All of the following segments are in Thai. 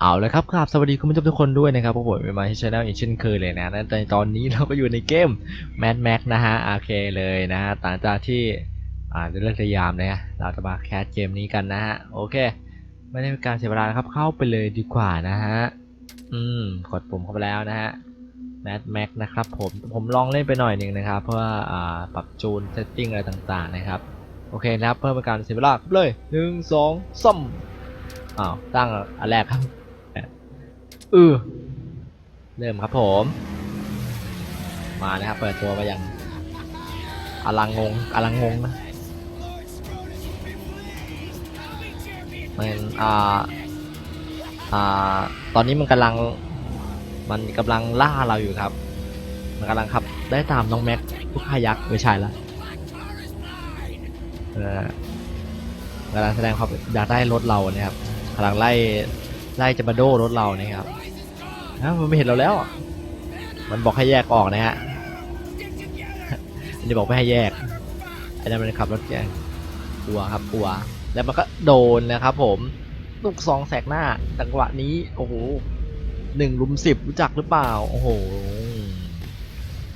เอาเลยครับครับสวัสดีคุณผู้ชมทุกคนด้วยนะครับผมเป็นมาที่ช anel อีกเช่นเคยเลยนะในตอนนี้เราก็อยู่ในเกม Mad Max นะฮะโอเคเลยนะฮะหลังจากที่อ่าได้เลิกยามนะฮะเราจะมาแคสเกมนี้กันนะฮะโอเค ไม่ได้เป็นการเสียเวลาครับเข้าไปเลยดีกว่านะฮะอืมกดปุ่มเข้าไปแล้วนะฮะ Mad Max นะครับผมผมลองเล่นไปหน่อยหนึ่งนะครับ เพราะว่าอ่าปรับจูนเซตติ้งอะไรต่างๆนะครับโอเคนะครับเพื่อเป็นการเสียเวลาเลยหนึ่งสองซ้ำอ้าวตั้งอันแรกครับ เออเริ่มครับผม มานะครับ เปิดตัวมาอย่างอลังงงอลังงงนะมันอ่าอ่าตอนนี้มันกำลังมันกำลังล่าเราอยู่ครับ มันกำลังขับได้ตามน้องแม็กผู้ฆ่ายักษ์ไม่ใช่ละเออกำลังแสดงความอยากได้รถเราเนี่ยครับกำลังไล่ไล่จะมาโดรถเราเนี่ยครับ นะมันไม่เห็นเราแล้วอะมันบอกให้แยกออกนะฮะอันนี้บอกไม่ให้แยกไอ้นั่นมันขับรถแกงกลัวครับกลัว แล้วมันก็โดนนะครับผมลูกซองแสกหน้าจังหวะนี้ โอ้โหหนึ่งลุมสิบรู้จักหรือเปล่า โอ้โห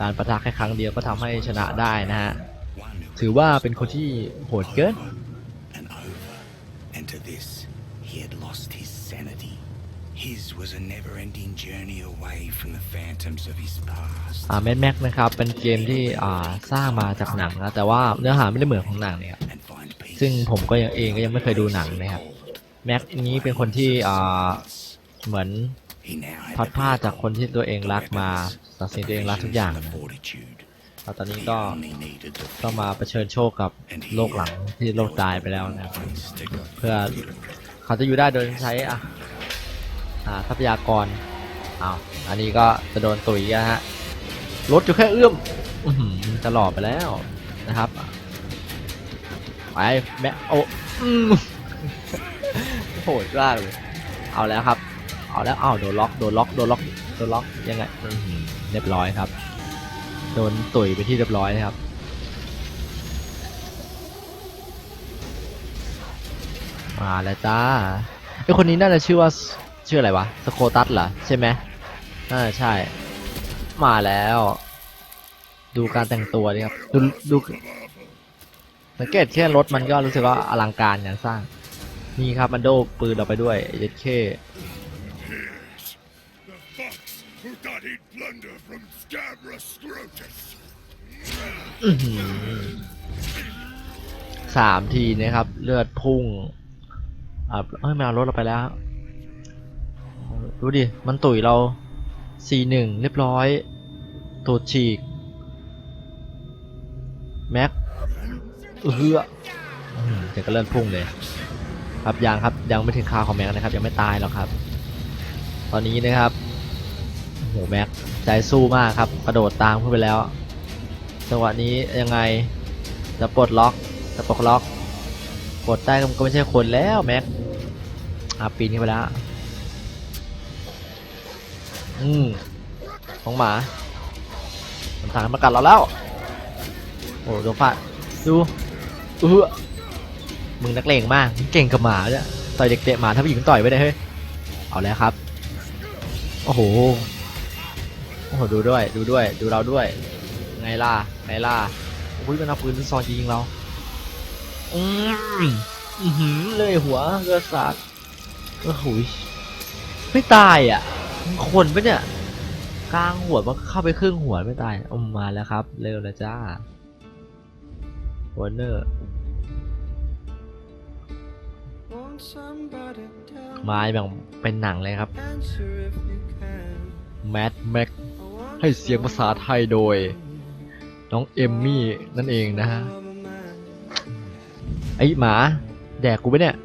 การประทะแค่ครั้งเดียวก็ทำให้ชนะได้นะฮะ ถือว่าเป็นคนที่โหดเกิน อ่าแม d แม็กนะครับ เป็นเกมที่อ่าสร้างมาจากหนังนะ แต่ว่าเนื้อหาไม่ได้เหมือนของหนังเนี่ยครับ And find peace. ซึ่งผมก็ยังเองก็ยังไม่เคยดูหนังนะครับแม็กนี้เป็นคนที่อ่าเหมือน He now had พัด the พลาดจากคนที่ตัวเองรักมาตัดสินตัวเองรักทุกอย่าง the นะ fortitude. แล้วตอนนี้ He ก็ only needed the ต้องมาเผชิญโชคกับโลกหลังที่โลกตายไปแล้วนะครับ points to go. เพื่อเขาจะอยู่ได้โดยใช้อะอ่าทรัพยากร อ้าวอันนี้ก็จะโดนตุ๋ยอะฮะรถอยู่แค่เอื้อมอื้อหือจะหลอดไปแล้วนะครับ ไปแม่โอ้อืมโหดมากเลย เอาแล้วครับ เอาแล้วเอาโดนล็อก โดนล็อก โดนล็อก โดนล็อก ยังไงอื้อหือเรียบร้อยครับ โดนตุ๋ยไปที่เรียบร้อยนะครับมาแล้วจ้าไอคนนี้น่าจะชื่อว่าชื่ออะไรวะ สโคตัสเหรอใช่ไหม น่าจะใช่ มาแล้ว ดูการแต่งตัวดิครับ ดูดูสังเกตแค่รถมันก็รู้สึกว่าอลังการงานสร้าง นี่ครับมันโดปืนเราไปด้วยเย็ดเค The fox who thought he'd plunder from Scabra Scrotus. อื้อหือสามทีนะครับ เลือดพุ่งอ่าเฮ้ยมันเอารถเราไปแล้ว ดูดิ มันตุ๋ยเรา สี่หนึ่งเรียบร้อยตูดฉีก แม็กเอือเดี๋ยวก็เลื่อนพุ่งเลย ครับยังครับยังไม่ถึงคาของแม็กนะครับ ยังไม่ตายหรอกครับ ตอนนี้นะครับโอ้โหแม็กใจสู้มากครับ กระโดดตามขึ้นไปแล้วจังหวะนี้ยังไงจะปลดล็อกจะปลดล็อกปลดได้ก็ไม่ใช่คนแล้วแม็กอาปีนขึ้นไปแล้ว อืมของหมามันทางมากัดเราแล้ว โอ้โดนฟาดดูเออมึงนักเลงมากเก่งกับหมาเนี่ยต่อยเด็กเตะหมาถ้าผู้หญิงต่อยไว้ได้เฮ้ยเอาแล้วครับ โอ้โหโอ้โหดูด้วยดูด้วย ดูเราด้วย ไงล่ะไงล่ะอุ้ยมันเอาปืนซองยิงเราอืมอือหือเลยหัวเลือดสาดโอ้โหไม่ตายอะ คนปะเนี่ยกลางหัวมันเข้าไปครึ่งหัวไม่ตายเอามาแล้วครับ เร็วแล้วจ้าวอร์เนอร์มาแบบเป็นหนังเลยครับแมดแม็กให้เสียงภาษาไทยโดย น้องเอมมี่นั่นเองนะฮะไอหมา แดกกูไปเนี่ย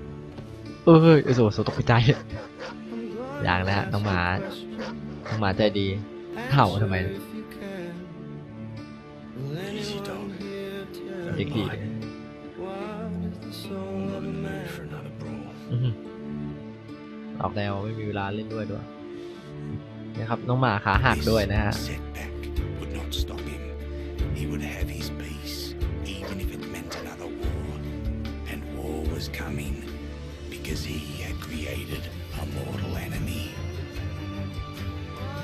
เอ้ยไอโซโซตกใจ ย่างนะฮะน้องหมาน้องหมาใจดีเห่าทำไม Easy dog. เด็กดี I'm not in the mood for another brawl. อื้อหือออกแนวไม่มีเวลาเล่นด้วยด้วยนะครับน้องหมาขาหัก This ด้วยนะฮะ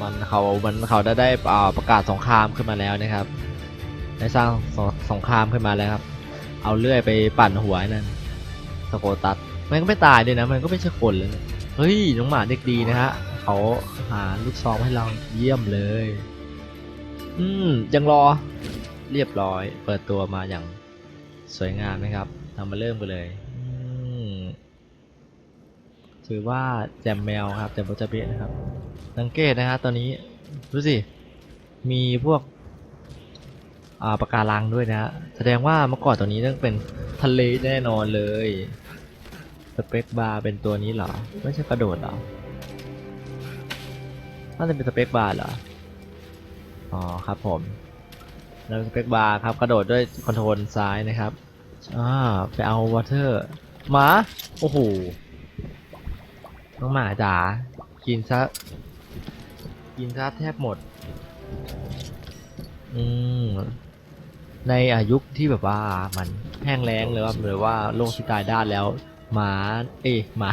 มันเขามันเขาได้ได้ประกาศสงครามขึ้นมาแล้วนะครับ ได้สร้างสงสงครามขึ้นมาแล้วครับ เอาเลื่อยไปปั่นหัวนั่นสโกตัสมันก็ไม่ตายด้วยนะมันก็ไม่ใช่คนเลยเฮ้ยน้องหมาเด็กดีนะฮะเขาหาลูกซองให้เราเยี่ยมเลย อืมยังรอเรียบร้อย เปิดตัวมาอย่างสวยงามนะครับเรามาเริ่มกันเลยอืมถือว่าแจมแมวครับแจมโบจาเบะนะครับ สังเกตนะฮะตอนนี้ดูสิ มีพวกอ่าปะการังด้วยนะฮะแสดงว่าเมื่อก่อนตัวนี้ต้องเป็นทะเลแน่นอนเลยสเปคบาร์เป็นตัวนี้เหรอ ไม่ใช่กระโดดเหรอน่าจะเป็นสเปคบาร์เหรอ อ๋อครับผม แล้วสเปคบาร์ครับกระโดดด้วยคอนโทรลซ้ายนะครับอ่าไปเอาวอเตอร์หมา โอ้โหน้องหมาจ๋ากินซะ กินซะแทบหมด อืม ในอายุที่แบบว่ามันแห้งแล้งหรือว่าหรือว่าโลกที่ตายด้านแล้ว หมา เอ้ยหมา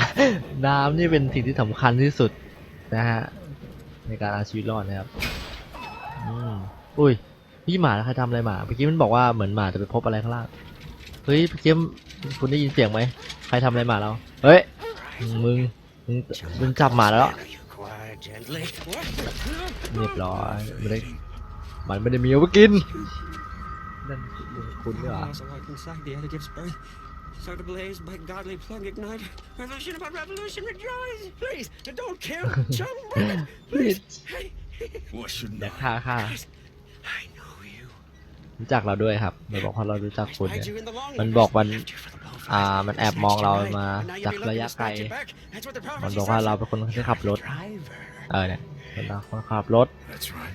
น้ำนี่เป็นสิ่งที่สำคัญที่สุดนะฮะ ในการเอาชีวิตรอดนะครับ อืม อุ้ยพี่หมาใครทำอะไรหมาเมื่อกี้มันบอกว่าเหมือนหมาจะไปพบอะไรข้างล่าง เฮ้ยพี่เกมคุณได้ยินเสียงไหม ใครทำอะไรหมาเรา เฮ้ย มึง มึงมึงจับหมาแล้ว เรียบร้อยไม่ได้มันไม่ได้มีเอาไว้กินนั่นคุณเนี่ยเหรอ Also, like inside the gives birth. Start ablaze by godly plug ignite. Revolution upon revolution, rejoice! Please, don't kill Chum Please! Hey, Why shouldn't อยาก I? ฆ่าฆ่า I know you. รู้จักเราด้วยครับ มันบอกว่าเรารู้จัก I คุณ spied เนี่ย you in the long มัน night. บอกมัน Left you for the blowfly. อ่า มันแอบมองเรามา And now you'd จาก be looking ระยะ to ไกล snatch it back. That's what the มัน prophecy บอกว่า says. เราเป็นคนที่ขับรถ Driver. เออเนี่ยเป็นเราคนขับรถ That's right.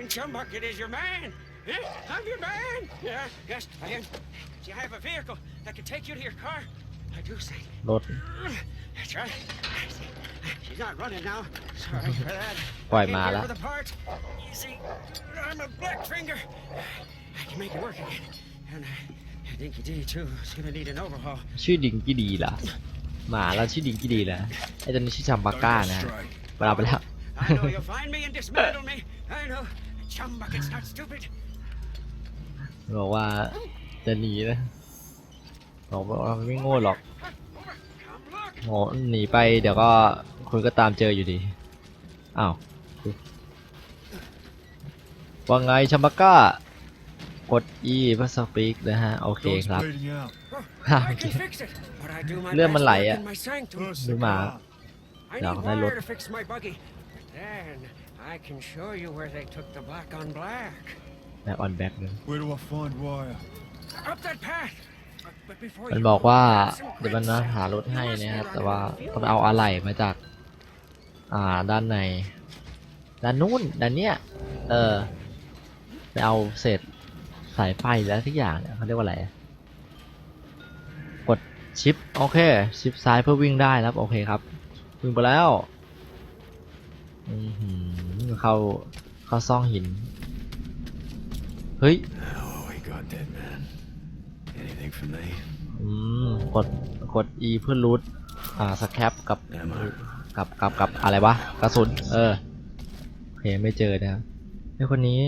And Chumbucket is your man. Yeah, I'm your man. Yeah, yes, I am. See, I have a vehicle that can take you to your car. I do say. รถ That's right. She's not running now. Sorry for that. ปล่อย I came มา here แล้ว for the parts. You see, I'm a black finger. I can make it work again. And uh, Dinky D too. It's gonna need an overhaul. ชื่อดิงกี้ดีเหรอหมาเราชื่อดิงกี้ดีเหรอไอ้ตัวนี้ชื่อชัมบาก้า Don't นะ go ฮะ strike. ไปเราไปแล้ว I know you'll find me and dismantle me. I know. Chum bucket's not stupid. บอกว่าจะหนีนะบอกว่าไม่โง่หรอก Come look. โง่หนีไปเดี๋ยวก็คุณก็ตามเจออยู่ดี อ้าว ว่าไงชัมบาก้า กด E เพื่อสปีกนะฮะ โอเค Dog's ครับ bleeding out. Oh, I can fix it. But I do my เรื่องมัน best ไหล work อะ in my sanctum. First Đúng the mà. car. I Dạ, need cái lốt. wire to fix my buggy. But then I can show you where they took the black on black. แบ็คออนแบ็คนึง Where do I find wire? Up that path. But, but before มัน you บอก go, ว่า some เดี๋ยวมัน quick นะ stuff. หารถให้ You must นะครับ be แต่ว่า running ต้องเอาอะไหล่มาจาก อ่าด้านใน ด้านนู้นด้านเนี้ยเออไปเอาเศษสายไฟแล้วทุกอย่างเนี่ยเขาเรียกว่าอะไรอะกดชิปโอเคชิปซ้ายเพื่อวิ่งได้ครับโอเคครับวิ่งไปแล้วอือหือ เข้าเข้าซ่องหิน เฮ้ย Oh, we got that man. Anything for me? อืมกดกด E เพื่อรูทอ่าสแคปกับ Ammo. กับกับกับอะไรวะกระสุน เออโอเคไม่เจอนะครับไอ้คนนี้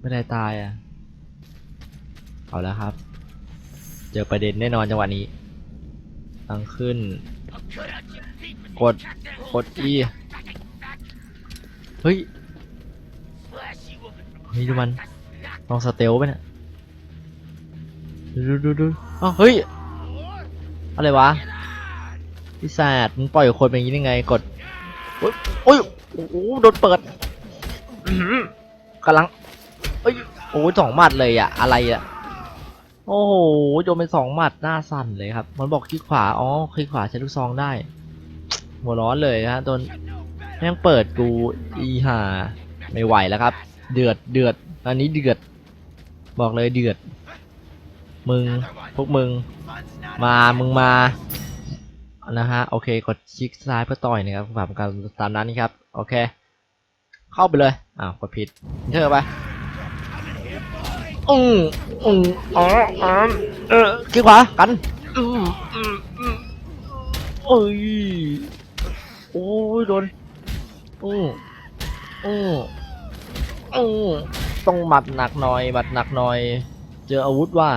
ไม่ได้ตายอะเอาแล้วครับ เจอประเด็นแน่นอนจังหวะนี้ตั้งขึ้น กดกด E เฮ้ยเฮ้ยดูมันลองสเตลไปเนี่ยดูดูดูดูอ้าวเฮ้ย อะไรวะพี่แซดมึงปล่อยคนเป็นอย่างนี้ได้ไงกดโอ้ยโอ้ยโอ้โหโดนเปิดกำลังเอ้ยโอ้ยสองหมัดเลยอะอะไรอะโอ้โหโดนเป็นสองหมัดหน้าสั่นเลยครับ มันบอกคลิกขวา อ๋อคลิกขวาใช้ลูกซองได้ หัวร้อนเลยนะโดน แม่งเปิดกูอีห่าไม่ไหวแล้วครับ เดือดเดือดอันนี้เดือด บอกเลยเดือด มึงพวกมึง มามึงมานะฮะโอเคกดคลิกซ้ายเพื่อต่อยนะครับแบบการตามนั้นนี่ครับโอเค เข้าไปเลยอ้าวกดผิดเธอไปอืมอืมอ๋ออ๋อเออคลิกขวากันอืมอืมอืมเอ้ยโอ้ยโดน อืออืออือต้องหมัดหนักหน่อยหมัดหนักหน่อย เจออาวุธว่า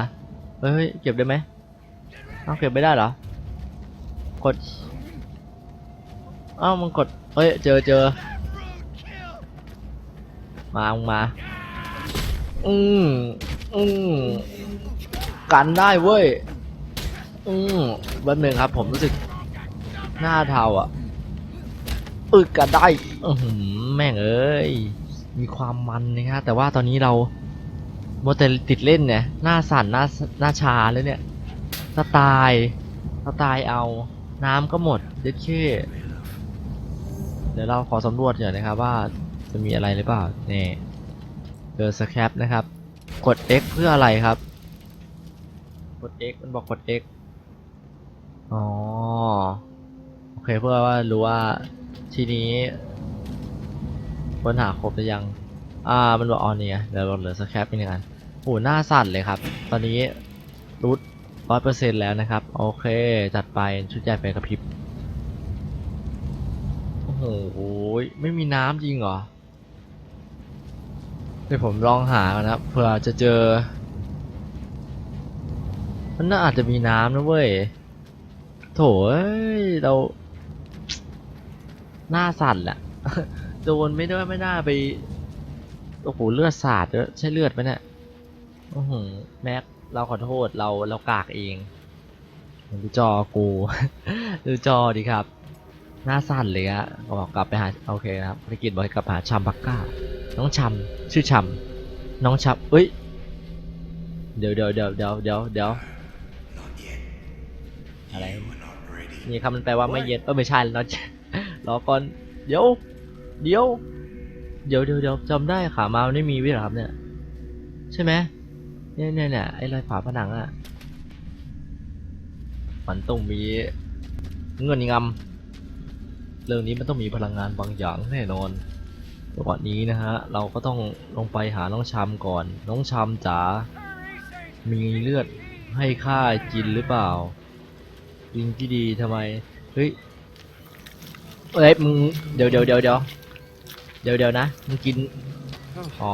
เฮ้ย เก็บได้ไหมเอาเก็บไม่ได้เหรอ กดเอ้ามึงกด เฮ้ย เจอเจอ มามึงมา อืมอืมกันได้เว้ย อืมวันหนึ่งครับผมรู้สึกหน้าเทาอะ อึกกันได้อแม่งเอ้ย มีความมันนะครับแต่ว่าตอนนี้เราโมวแต่ติดเล่นเนี่ย หน้าสั่นหน้าหน้าชาแล้วเนี่ยสไตล์สไตล์เอา น้ำก็หมดเด็ดเช่เดี๋ยวเราขอสำรวจหน่อยนะครับว่าจะมีอะไรหรือเปล่านี่เจอสแครปนะครับ กด X เพื่ออะไรครับ กด X มันบอกกด X อ๋อ โอเคเพื่อว่ารู้ว่า ทีนี้ค้นหาครบหรือยัง อ่า มันบอกอ๋อเนี่ยเดี๋ยวเราเหลือสแครปอีกหนึ่งอันโอ้หน้าสั่นเลยครับ ตอนนี้รูทร้อยเปอร์เซ็นต์แล้วนะครับ โอเค จัดไป ชุดใหญ่ไฟกระพริบ โอ้โห ไม่มีน้ำจริงเหรอ เดี๋ยวผมลองหาก่อนนะครับเผื่อจะเจอ มันน่าอาจจะมีน้ำนะเว้ย โถเอ้ยเรา หน้าสั่นแหละโดนไม่ได้ไม่ได้ไปโอ้โหเลือดสาดด้วยใช่เลือดไหมเนี่ยโอ้โหแม็กเราขอโทษเราเรากากเองดูจอกูดูจอดีครับ หน้าสั่นเลยอะบอกกลับไปหาโอเคครับภารกิจบอกให้กลับหาชัมบักก้า น้องชัมชื่อชัมน้องชัมเอ้ยเดี๋ยวเดี๋ยวเดี๋ยวเดี๋ยวเดี๋ยวเดี๋ยวอะไรนี่คำมันแปลว่าไม่เย็นเออไม่ใช่แล้ว รอก่อน เดี๋ยว เดี๋ยว เดี๋ยวเดี๋ยวเดี๋ยวจำได้ขามาไม่มีวิหรอครับเนี่ย ใช่ไหมเนี่ยเนี่ยเนี่ยไอ้รอยฝาผนังอะมันต้องมีเงินงำเรื่องนี้มันต้องมีพลังงานบางอย่างแน่นอนจังหวะนี้นะฮะ เราก็ต้องลงไปหาน้องชามก่อน น้องชามจ๋า มีเลือดให้ข้ากินหรือเปล่ายิงที่ดีทำไม เฮ้ย เอ้ยมึงเดี๋ยวเดี๋ยวเดี๋ยวเดี๋ยวเดี๋ยวเดี๋ยวนะมึงกินอ๋อ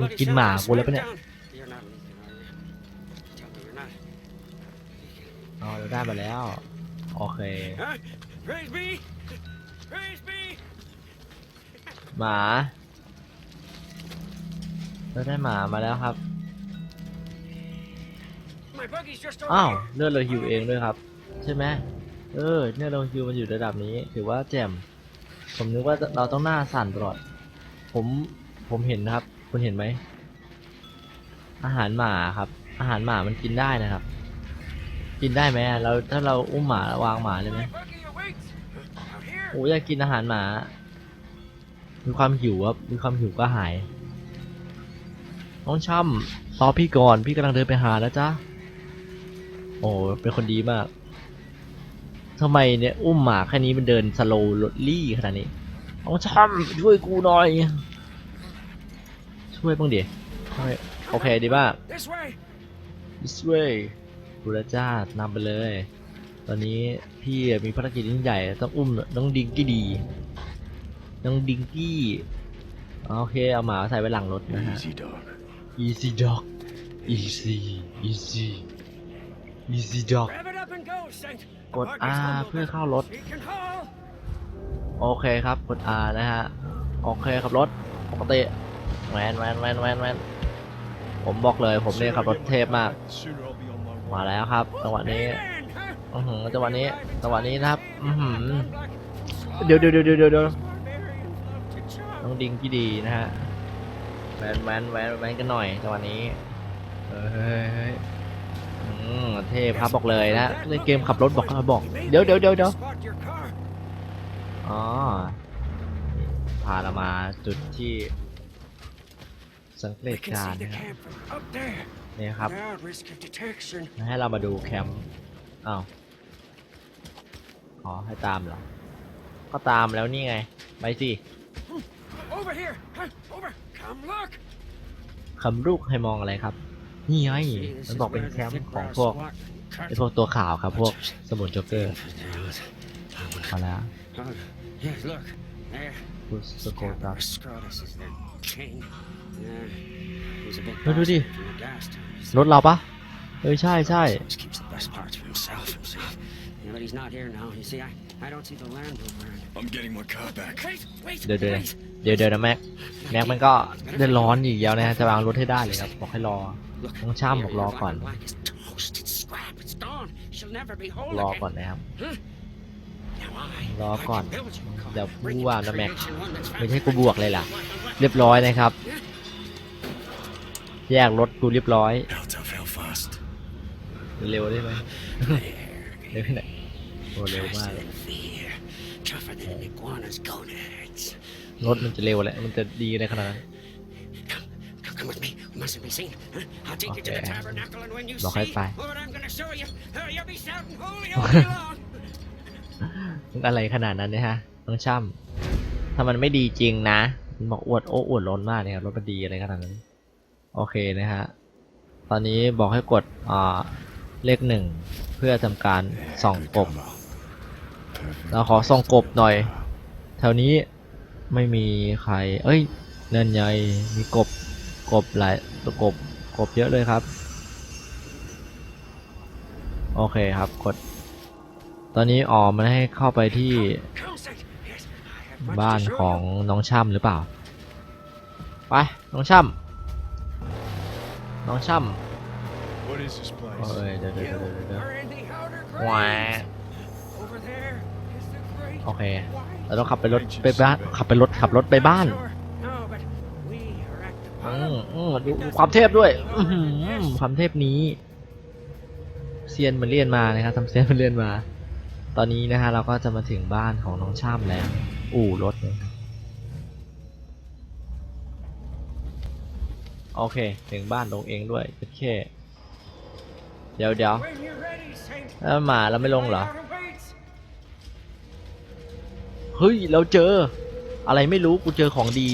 มึงกินหมา mà, vô lấy วเนี่ยอ๋อเราได้มาแล้วโอเคหมาเราได้หมามาแล้วครับอ้าวเลือดเราหิวเองด้วยครับ ใช่ไหม เออเลือดเราฮิวมันอยู่ระดับนี้ ถือว่าแจ่ม ผมนึกว่าเราต้องหน้าสั่นตลอด ผม ผมเห็นนะครับ คุณเห็นไหม อาหารหมาครับ อาหารหมามันกินได้นะครับ กินได้ไหมเราถ้าเราอุ้มหมาวางหมาเลยไหมโอ้ยอยากกินอาหารหมา มีความหิวครับ มีความหิวก็หาย น้องช่ำรอพี่ก่อน พี่กำลังเดินไปหาแล้วจ้าโอ้เป็นคนดีมาก ทำไมเนี่ยอุ้มหมาแค่นี้มันเดินสโลว์ลดลี่ขนาดนี้น้องช่ำช่วยกูหน่อย ช่วยบ้างดิช่วยโอเคดีมาก This way. this way ดูแลวจ้านำไปเลย ตอนนี้พี่มีภารกิจยิ่งใหญ่ต้องอุ้มน้องดิงกี้ดี น้องดิงกี้โอเคเอาหมาใส่ไว้หลังรถนะฮะ Easy, dog. easy dog easy easy easy dog Rev it up and go, Saint. กด R เพื่อเข้ารถ He can haul. โอเคครับ กด R นะฮะ โอเคขับรถปกติแวนแวนแวนแวนแวนผมบอกเลยผมเนี่ยขับรถเทพมาก Sooner I'll be on my way. มาแล้วครับจังหวะนี้ Man, huh? อือหือจังหวะนี้จังหวะนี้นะครับอือหือ Black เดี๋ยวเดี๋ยวเดี๋ยวเดี๋ยวเดี๋ยว barbarians love to charm. น้องดิงที่ดีนะฮะแวนแวนแวนแวนกันหน่อยจังหวะนี้เฮ้ยเฮ้ยเฮ้ย อืมเทพครับบอกเลยนะเล่นเกมขับรถบอกบอก He made เดี๋ยวเดี๋ยวเดี๋ยวเดี๋ยว spot your car. อ๋อ พาเรามาจุดที่ สังเก They ต can การ see ณ์ the นะครับ camp from up there เนี่ยครับ without risk of detection. ให้เรามาดูแคมป์อ้าวอ๋อให้ตามเหรอ ก็ตามแล้วนี่ไง ไปสิ Over here! Huh? Over! Come look! คำลูกให้มองอะไรครับ นี่ไง See, this มัน is บอกเป็น where แค the มป์ thick ของ brow พวก SWAT ไอพวกตัวข่าวครับพวกสมุนโจ๊กเกอร์ I want มาแล้ว Oh, yeah, look. There. กูสโกตัส Scabrous Scrotus is the king. Yeah, he's a bit Look, look, bastard look. from the dust. He's รถเราปะเอ้ยใช่ใช่ Always keeps the best parts for himself, himself. Yeah, but he's not here now. You see, I, I don't see the Land Rover. I'm getting my car back. Wait, wait, เดี๋ยวเดี๋ยว wait. เดี๋ยวเดี๋ยวนะแม็ก แม็กมันก็เดือดร้อนอีกแล้วนะฮะจะวางรถให้ได้เลยครับบอกให้รอ Look, ต้องช่ำ here, บอกรอ your ก่อน black and black is toast. It's scrap. It's gone. She'll never be whole รอ again. ก่อนนะครับ Now I, รอ I ก่อน can build you a car. เดี๋ยว Bring พูด you ว่า a นะแม็ก creation, one that's ไม่ใช่ fast กูบวกเลยล่ะ black and white. เรียบร้อยนะครับ แยกรถกูเรียบร้อย Out of Belfast. เร็วได้ไหม เร็วแค่ไหนโอ้เร็วมาก Faster than fear. Tougher than an iguana's gonads. รถมันจะเร็วแหละ มันจะดีในขนาดนั้น Come, come, come with me. We mustn't be seen. Huh? I'll take you to the Okay. tabernacle, and when you บอก see ให้ไป what I'm going to show you, uh, you'll be shouting holy all day long. มันอะไรขนาดนั้นเนี่ยฮะน้องช่ำถ้ามันไม่ดีจริงนะมันบอกอวดโอ้อวดล้นมากเนี่ยครับรถมันดีอะไรขนาดนั้น โอเคนะฮะ ตอนนี้บอกให้กดอ่าเลขหนึ่งเพื่อทำการส่องกบ เราขอส่องกบหน่อย แถวนี้ไม่มีใคร เอ้ยเนินใหญ่มีกบกบหลายกบกบเยอะเลยครับ โอเคครับกด ตอนนี้ออมมันให้เข้าไปที่ Closer. Yes, I have much บ้าน to show ของ you. น้องช่ำหรือเปล่า ไป น้องช่ำน้องช่ What is this ำ place? เอ้ยเดี๋ยวเดี๋ยว You เดี๋ยวเดี๋ยว are in the outer แหว graves. โอเค เราต้องขับไปรถไปบ้านขับไปรถขับรถไปบ้านอืมอืมดูความเทพด้วยอื้อหือความเทพนี้เซียนมันเรียนมานะครับทำเซียนมันเรียนมา ตอนนี้นะฮะเราก็จะมาถึงบ้านของน้องช่ำแล้ว อู่รถเลยโอเค ถึงบ้านลงเองด้วยโอเค เดี๋ยวเดี๋ยวแล้วหมาเราไม่ลงเหรอ เฮ้ยเราเจอ อะไรไม่รู้กูเจอของดี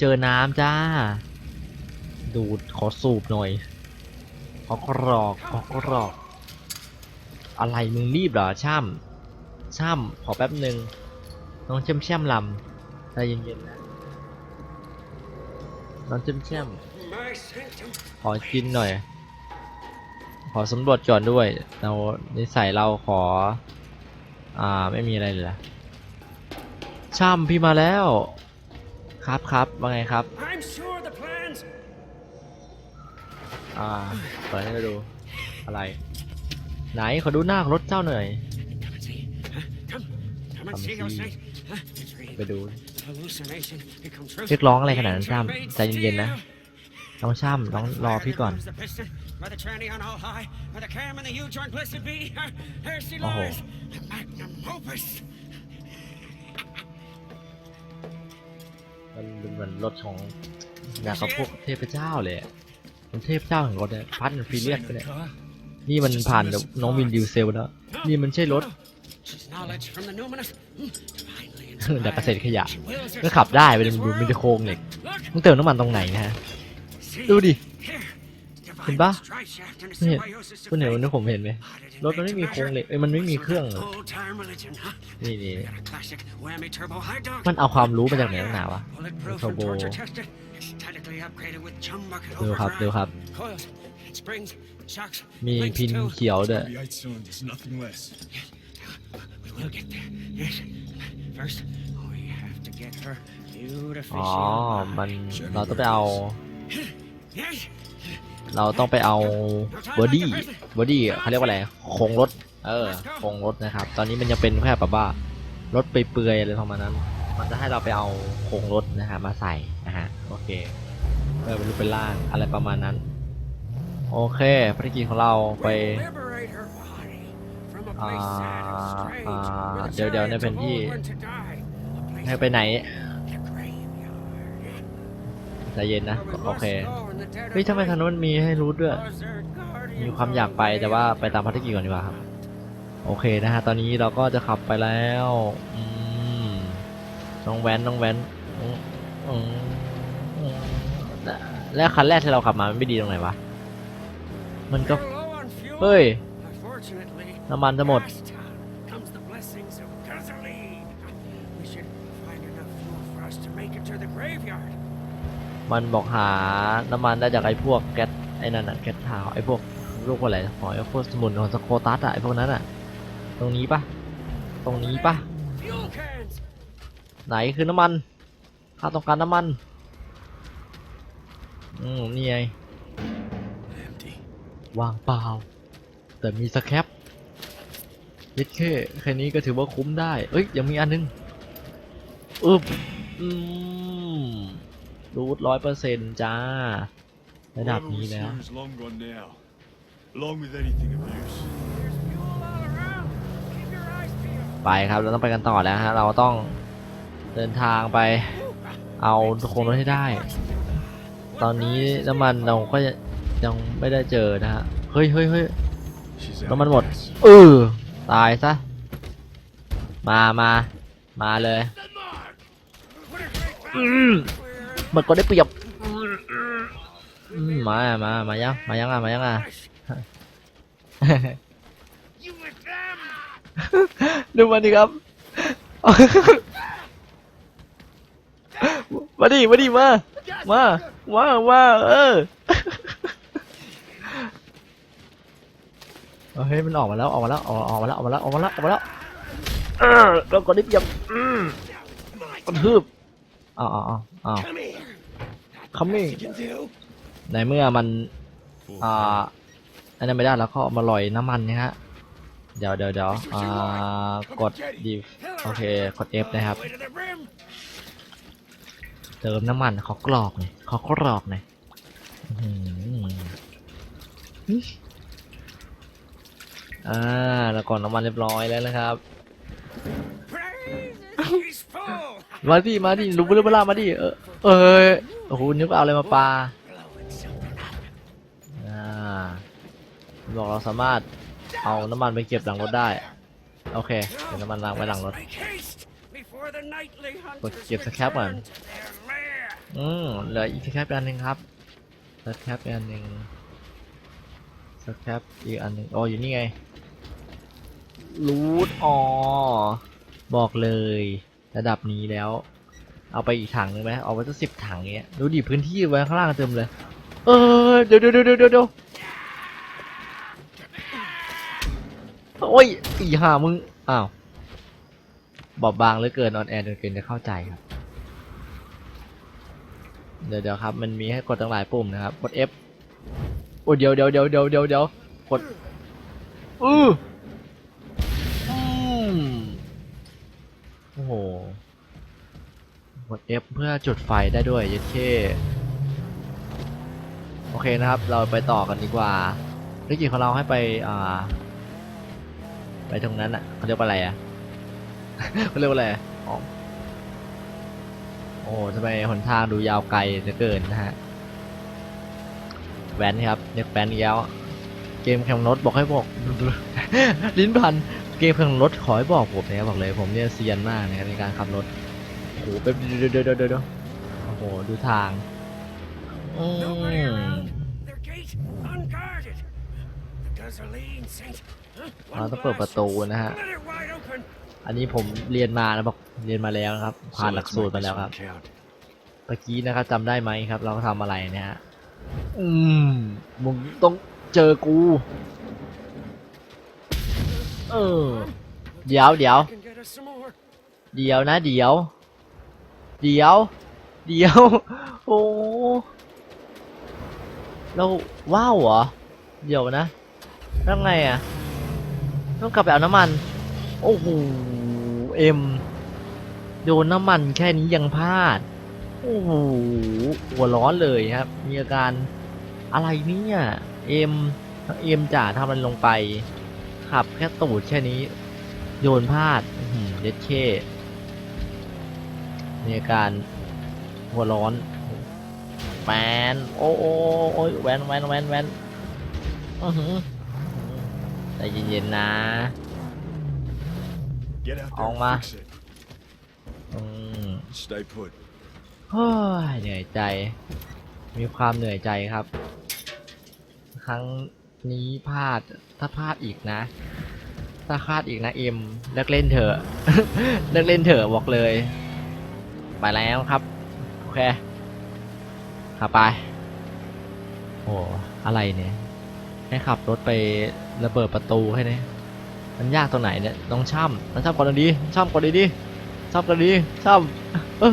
เจอน้ำจ้า ดูดขอสูบหน่อย ขอกรอกขอกรอก อะไรมึงรีบเหรอช่ำช่ำขอแป๊บหนึ่งน้องเช่มแช่มลำใจเย็นๆนะน้องเช่มแช่มขอกินหน่อย ขอสำรวจก่อนด้วยเรานิสัยเราขอ อ่าไม่มีอะไรเลยละช่ำพี่มาแล้ว ครับครับว่าไงครับ I'm sure the plans. อ่าเปิดให้เราดูอะไร ไหนขอดูหน้าของรถเจ้าหน่อย Come and see. Huh? Come. Come and Come see, and oh see. Saint. Huh? It's real. ไปดู Hallucination becomes truth. เรียกร้องอะไรขนาดนั้น The จ้ำ angel made ใจเย็นๆนะ steel. น้องช่ำน้องรอพี่ก่อน By the piston, by the tranny on all high, by the cam and the U-joint blessed be. Huh? There she Oh. lies. The magnum opus. มันเป็นเหมือนรถของอย่างกับพวกเทพเจ้าเลยอะมันเทพเจ้าของรถเนี่ยพัดมันฟรีเลียสไปเนี่ยนี่มันผ่านกับน้องวินดิวเซลแล้ว นี่มันใช่รถ She's knowledge from the numinous. Hmm, divinely แต่เกษตรขยะ She wills ก็ herself ขับได้ to เป็น this ดู world. มีแต่โครงเหล็ก Look, ต้องเติมน้ำมันตรงไหนนะฮะ see, ดูดิ here, เห็น divine ปะ strike shaft and a เนี่ย symbiosis of คุณเห็น faith. วันนี้ผมเห็นไหมรถมันไม่มีโครงเหล็กเอ้ยมันไม่มีเครื่องเลย Old time religion, huh? นี่นี่ Got a classic whammy turbo high dog. มันเอาความรู้มาจากไหนตั้งหนาวะ Bulletproof and Turbo torture tested. Statically upgraded with chum bucket ดูครับดูครับ overdrive. Coils, springs, shocks, มี links พิน too. เขียวด้วย Maybe eight cylinders, nothing less. We will get there. Yes. First, we have to get her อ๋อ beautification. มันเราต้องไปเอา Yes. เราต้องไปเอาบอดี้บอดี้เขาเรียกว่าอะไรโครงรถ เออโครงรถนะครับ ตอนนี้มันยังเป็นแค่แบบว่ารถไปเปื่อยๆอะไรประมาณนั้น มันจะให้เราไปเอาโครงรถนะฮะมาใส่นะฮะโอเคเออเป็นรูปเป็นร่างอะไรประมาณนั้น โอเคภารกิจของเราไป Liberate her body from a อ่า place sad and strange, อ่า where the เดี๋ยวเดี๋ยวใน giants แผน of ที่ old went to die. A place ให้ไปไหน the graveyard. ใจเย็นนะ Where we โอเค เฮ้ยทำไมทางโน้นมีให้รู้ด้วย มีความอยากไปแต่ว่าไปตามภารกิจก่อนดีกว่าครับ โอเคนะฮะ ตอนนี้เราก็จะขับไปแล้วอืมน้องแว้นน้องแว้นแล้วคันแรกที่เราขับมามันไม่ดีตรงไหนวะ มันก็ เฮ้ย น้ำมันจะหมด มันบอกหาน้ำมันได้จากไอ้พวกแก๊สไอ้นั่นอะแก๊สท้าไอ้พวกลูกอะไรหอยพวกสมุนของสโคตัสอะไอ้พวกนั้นอะตรงนี้ปะตรงนี้ปะไหนคือน้ำมันข้าต้องการน้ำมันอืมนี่ไงว่างเปล่า แต่มีสแครปยิดแค่แค่นี้ก็ถือว่าคุ้มได้ เอ้ยยังมีอันนึงอึบอืม รูทร้อยเปอร์เซ็นต์จ้า ระดับ Whatever นี้ was แล้ว here is long gone now. Along with anything of use. There's fuel all around. Keep your eyes peeled. ไปครับ เราต้องไปกันต่อแล้วฮะ เราต้องเดินทางไปเอาโครงรถให้ได้ ตอนนี้น้ำมันเราก็ยังไม่ได้เจอนะฮะ เฮ้ยเฮ้ยเฮ้ย She's น้ำมันหมด gas. เออ ตายซะ มามามาเลย What a great อืม battle. มันก็ได้เปรียบอืมอืมอืมมามามายังมายังอะมายังอะ You with them. ดูมันดิครับ มาดิมาดิมา มามามาเออเฮ้ยมันออกมาแล้วออกมาแล้วออกออกมาแล้วออกมาแล้วออกมาแล้วออกมาแล้วเออแล้วก็ได้เปรียบอืมกระทืบอ้าวอ้าวอ้าวอ้าว Come here. Coming You can do. ในเมื่อมัน Full อ่าอันนั้นไม่ได้แล้วก็เอามาลอยน้ำมันนะฮะเดี๋ยวเดี๋ยวเดี๋ยวอ่ากดดิฟโอเคกด F นะครับ Way to the brim. เติมน้ำมันเขากรอกหน่อยเขากรอกหน่อยอื้อหืออ่าแล้วก่อนน้ำมันเรียบร้อยแล้วนะครับ Praise is full. มาดิมาดิลุกเรือเวลามาดิเออเอ้ย โอ้โหนึกว่าเอาอะไรมาปา Blowing something up. อ่าบอกเราสามารถเอาน้ำมันไปเก็บหลังรถได้ โอเคเดี๋ยวน้ำมันล้างไว้หลังรถ Make haste before the nightly กด hunters เก็บสแครปก่อน return to their lair. อืมเหลืออีกสแครปอีกอันหนึ่งครับสแครปอีกอันหนึ่งสแครปอีกอันหนึ่งอ๋ออยู่นี่ไงรูทอ๋อบอกเลย ระดับนี้แล้ว เอาไปอีกถังหนึงไหมเอาไว้สักสิบถังเงี้ย ดูดิพื้นที่ไว้ข้างล่างเต็มเลย เออ เดี๋ยวเดี๋ยวเดี๋ยวเดี๋ยวเดี๋ยวโอ้ยอีห่ามึง อ้าว บอบบางเหลือเกินออนแอร์เกินจะเข้าใจครับ เดี๋ยวเดี๋ยวครับ มันมีให้กดตั้งหลายปุ่มนะครับ กด F โอ้เดี๋ยวเดี๋ยวเดี๋ยวเดี๋ยวเดี๋ยวเดี๋ยวกดอืออืมโอ้โห กด F เพื่อจุดไฟได้ด้วยยัดเคโอเคนะครับ เราไปต่อกันดีกว่าธุรกิจของเราให้ไปอ่าไปตรงนั้นอะเขาเรียกว่าอะไรอะเขาเรียกว่าอะไรอ๋อโอ้ทำไมหนทางดูยาวไกลเหลือเกินนะฮะแวนครับเรียกแวนอีกแล้ว เกมแข่งรถบอกให้บอกลิ้นพันเกมแข่งรถขอให้บอกผมนะครับบอกเลยผมเนี่ยเซียนมากนะในการขับรถ โอ้โหแป๊บเดี๋ยวเดี๋ยวเดี๋ยวเดี๋ยวเดี๋ยวโอ้โห ดูทางอื Nobody ม around. Their gate unguarded. The gasoline sink. Huh? เรา One ต้องเปิดประ blast ตู will นะฮะ split it wide open. อันนี้ผมเรียนมานะบอกเรียนมาแล้วนะครับ ผ่าน So หลัก let's สูตร make มา this แล้วครับ one count. เมื่อกี้นะครับจำได้ไหมครับ เราทำอะไรเนี่ยฮะ อืม มึงต้องเจอกู เออ เดี๋ยวเดี๋ยว Can get us some more. เดี๋ยวนะ เดี๋ยว เดี๋ยว เดี๋ยว โอ้เราว้าวเหรอ เดี๋ยวนะแล้วไงอะ ต้องกลับไปเอาน้ำมัน โอ้โห เอ็ม โดนน้ำมันแค่นี้ยังพลาด โอ้โห หัวร้อนเลยครับ มีอาการอะไรเนี่ย เอ็ม เอ็มจ่าทำมันลงไป ขับแค่ตูดแค่นี้ โยนพลาดเด็ดเค มีอาการหัวร้อนแวนโอ้โอ้โอ้ยแวนแวนแวนแวนอือหือใจเย็นๆนะ Get out there Ông and mà. fix it. อืม Stay put. เฮ้ยเหนื่อยใจ มีความเหนื่อยใจครับ ครั้งนี้พลาด ถ้าพลาดอีกนะตาคาดอีกนะเอ็มเลิกเล่นเถอะ เลิกเล่นเถอะบอกเลย ไปแล้วครับ โอเคขับไป โอ้อะไรเนี่ย ให้ขับรถไประเบิดประตูให้เนี่ยมันยากตรงไหนเนี่ยต้องช่ำต้องช่ำก่อนดีช่ำก่อนดีดิช่ำก่อนดีช่ำเฮ้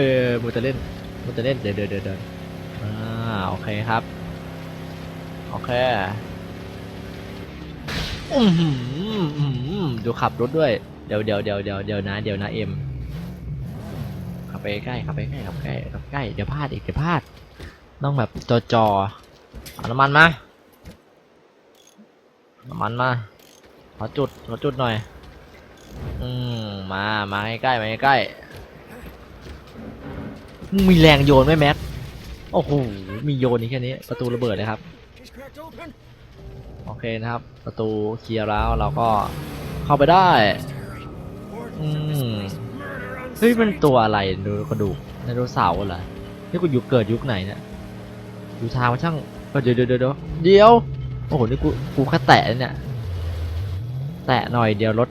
ยมูจะเล่นมูจะเล่นเดี๋ยวเดี๋ยวเดี๋ยวอ่าโอเคครับ โอเคอือหือดูขับรถด้วย เดี๋ยวเดี๋ยวเดี๋ยวเดี๋ยวเดี๋ยวนะ เดี๋ยวนะเอ็ม ขับไปใกล้ขับไปใกล้ขับใกล้ขับใกล้เดี๋ยวพลาดอีกเดี๋ยวพลาด ต้องแบบจอจอเอาน้ำมันมาน้ำมันมาขอจุดขอจุดหน่อย อืมมามาใกล้ๆมาใกล้มีแรงโยนไหมแม็กโอ้โหมีโยนนี่แค่นี้ประตูระเบิดเลยครับโอเคนะครับ ประตูเคลียร์แล้วเราก็เข้าไปได้อืม ฮ้ยมันตัวอะไรดูกระดูกไดโนเสาร์เหรอนี่กูอยู่เกิดยุคไหนเนี่ยดูทางมันช่างเอ้ยเดี๋ยวเดี๋ยวเดี๋ยวเดี๋ยวโอ้โหนี่กูกูแค่แตะเนี่ยแตะหน่อยเดียวรถ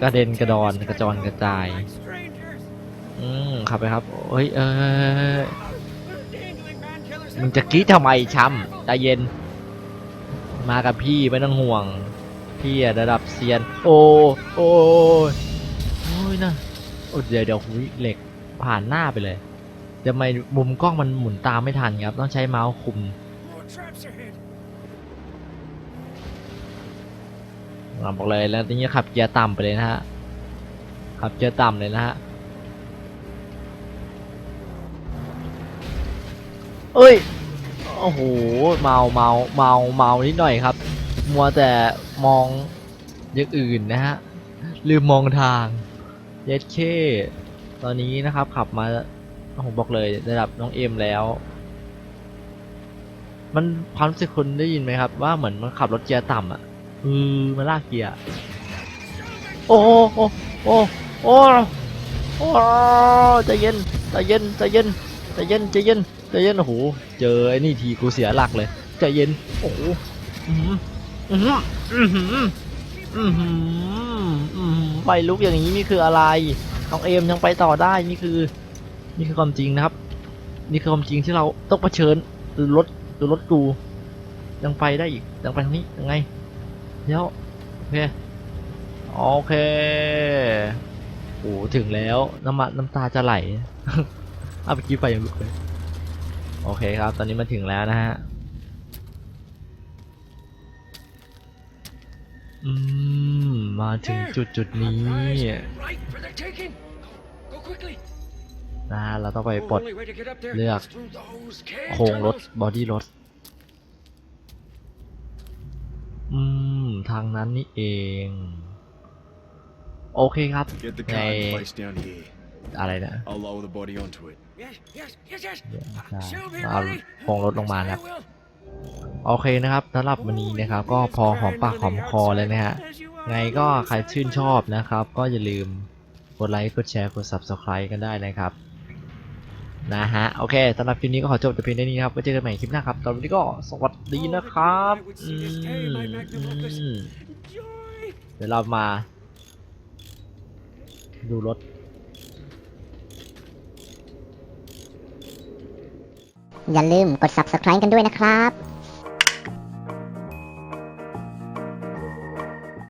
กระเด็นกระดอนกระจอนกระจายอืมขับไปครับเฮ้ยเออมึงจะกี้ทำไมช้ำใจเย็น มากับพี่ไม่ต้องห่วง พี่ระดับเซียน โอ้โอ้โอ้ยนะ อ้เดี๋ยวเดี๋ยวหุยเหล็กผ่านหน้าไปเลยเดี๋ยวทำไมมุมกล้องมันหมุนตามไม่ทันครับ ต้องใช้เมาส์คุม เราบอกเลยแล้วทีนี้ขับเกียร์ต่ำไปเลยนะฮะ ขับเกียร์ต่ำเลยนะฮะ เอ้ย โอ้โห เมาเมาเมาเมานิดหน่อยครับ มัวแต่มองอย่างอื่นนะฮะ ลืมมองทาง เย็ดเคตอนนี้นะครับขับมาผมบอกเลยระดับน้องเอ็มแล้ว มันความรู้สึกคุณได้ยินไหมครับ ว่าเหมือนมันขับรถเกียร์ต่ำอะอือมันลากเกียร์โอ้โอ้โอ้โอ้โอ้ใจเย็นใจเย็นใจเย็นใจเย็นใจเย็นใจเย็นโอ้โหเจอไอ้นี่ทีกูเสียหลักเลยใจเย็นโอ้โหอือหืออือหืออื ไฟลุกอย่างนี้นี่คืออะไรน้องเอมยังไปต่อได้นี่คือ นี่คือความจริงนะครับ นี่คือความจริงที่เราต้องเผชิญหรือรถหรือรถกูยังไปได้อีกยังไปทางนี้ยังไงเดี๋ยวโอเคโอเคโอ้ถึงแล้วน้ำมันน้ำตาจะไหลเอาไปกี้ไปยังลุกเลยโอเคครับ ตอนนี้มาถึงแล้วนะฮะ อืม มาถึงจุดจุดนี้ Right for the taking. Go, go quickly. นะฮะ เราต้องไป Oh, ปลด only way to get up there เลือก is through those cave โครงรถ tunnels. บอดี้รถ อืม ทางนั้นนี่เอง โอเคครับ Get the ใน car in place down here. อะไรนะ I'll lower the body onto it. Yes, yes, yes, yes. เดี๋ยว Uh, She'll be เอา ready. โครงรถลงมานะครับ I will. โอเคนะครับสำหรับวันนี้นะครับ ก็พอหอมปากหอมคอเลยนะฮะไงก็ใครชื่นชอบนะครับ ก็อย่าลืมกดไลค์กดแชร์กด subscribe กันได้นะครับนะฮะโอเคสำหรับคลิปนี้ก็ขอจบแต่เพียงเท่านี้ครับไว้เจอกันใหม่คลิปหน้าครับตอนนี้ก็สวัสดีนะครับเดี๋ยวเรามา ดูรถ อย่าลืมกด subscribe กันด้วยนะครับ